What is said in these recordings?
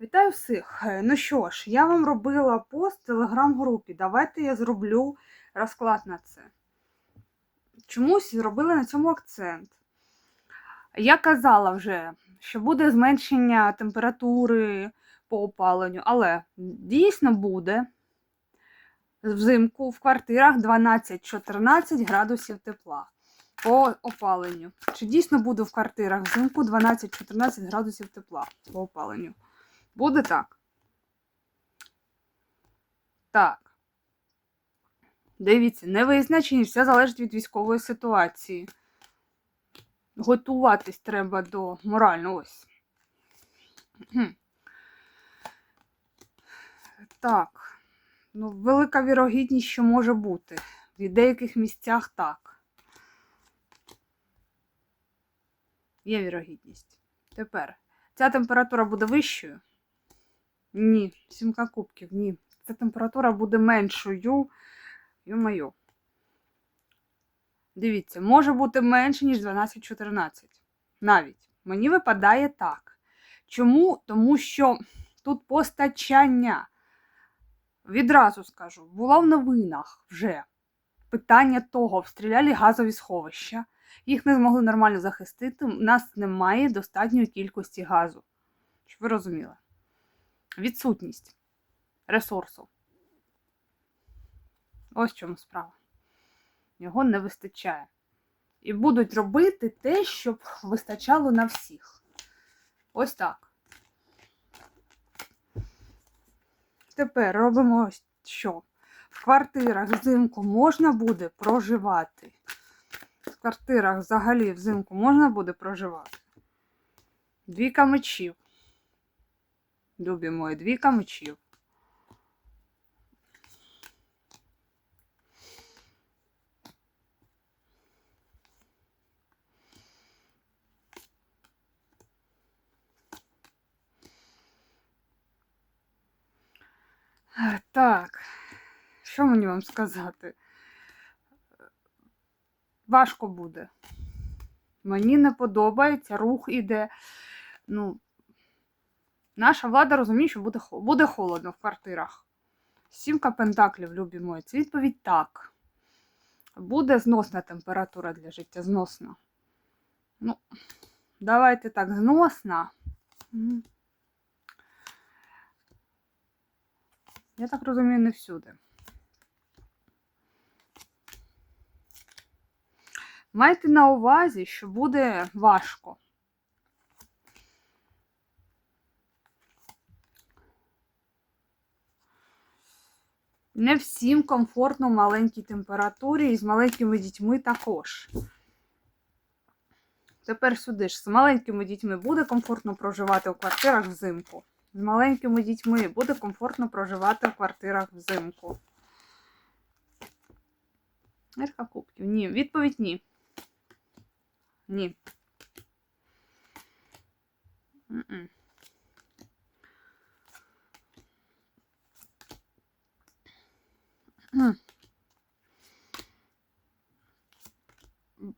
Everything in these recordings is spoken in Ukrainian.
Вітаю всіх! Е, Ну що ж, я вам робила пост в телеграм-групі. Давайте я зроблю розклад на це. Чомусь зробила на цьому акцент. Я казала вже, що буде зменшення температури по опаленню, але дійсно буде взимку в квартирах 12-14 градусів тепла по опаленню. Чи дійсно буде в квартирах взимку 12-14 градусів тепла по опаленню? Буде так. Так. Дивіться, невизначеність все залежить від військової ситуації. Готуватись треба до морально ось. Так. Ну, велика вірогідність, що може бути. В деяких місцях так. Є вірогідність. Тепер. Ця температура буде вищою. Ні, сімка кубків, ні. Ця температура буде меншою. Йо-моє. Дивіться, може бути менше, ніж 12-14. Навіть. Мені випадає так. Чому? Тому що тут постачання. Відразу скажу, було в новинах вже питання того, обстріляли газові сховища. Їх не змогли нормально захистити. У нас немає достатньої кількості газу. Щоб ви розуміли відсутність ресурсу. Ось в чому справа. Його не вистачає. І будуть робити те, щоб вистачало на всіх. Ось так. Тепер робимо що. В квартирах взимку можна буде проживати. В квартирах взагалі взимку можна буде проживати. Двійка мечів. Любі мої, двійка мечів. Е, Так, що мені вам сказати? Важко буде. Мені не подобається, рух іде. Ну, Наша влада розуміє, що буде, буде холодно в квартирах. Сімка пентаклів, любі мої. Це відповідь так. Буде зносна температура для життя, зносна. Ну, давайте так, зносна. Я так розумію, не всюди. Майте на увазі, що буде важко. Не всім комфортно в маленькій температурі і з маленькими дітьми також. Тепер сюди ж з маленькими дітьми буде комфортно проживати у квартирах взимку. З маленькими дітьми буде комфортно проживати в квартирах взимку. Нирка кубків. Ні. Відповідь ні. Ні. М-м. М.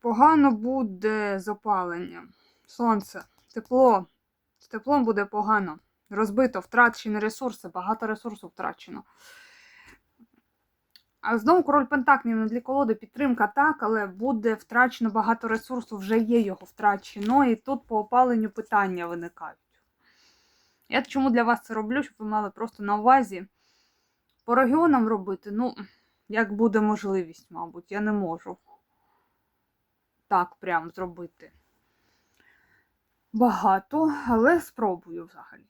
Погано буде з опаленням. Сонце, тепло. З теплом буде погано. Розбито, втрачені ресурси, багато ресурсу втрачено. А знову король Пентаклів тлі колоди підтримка так, але буде втрачено багато ресурсу, вже є його втрачено, і тут по опаленню питання виникають. Я чому для вас це роблю, щоб ви мали просто на увазі. По регіонам робити, ну, як буде можливість, мабуть, я не можу так прям зробити. Багато, але спробую взагалі.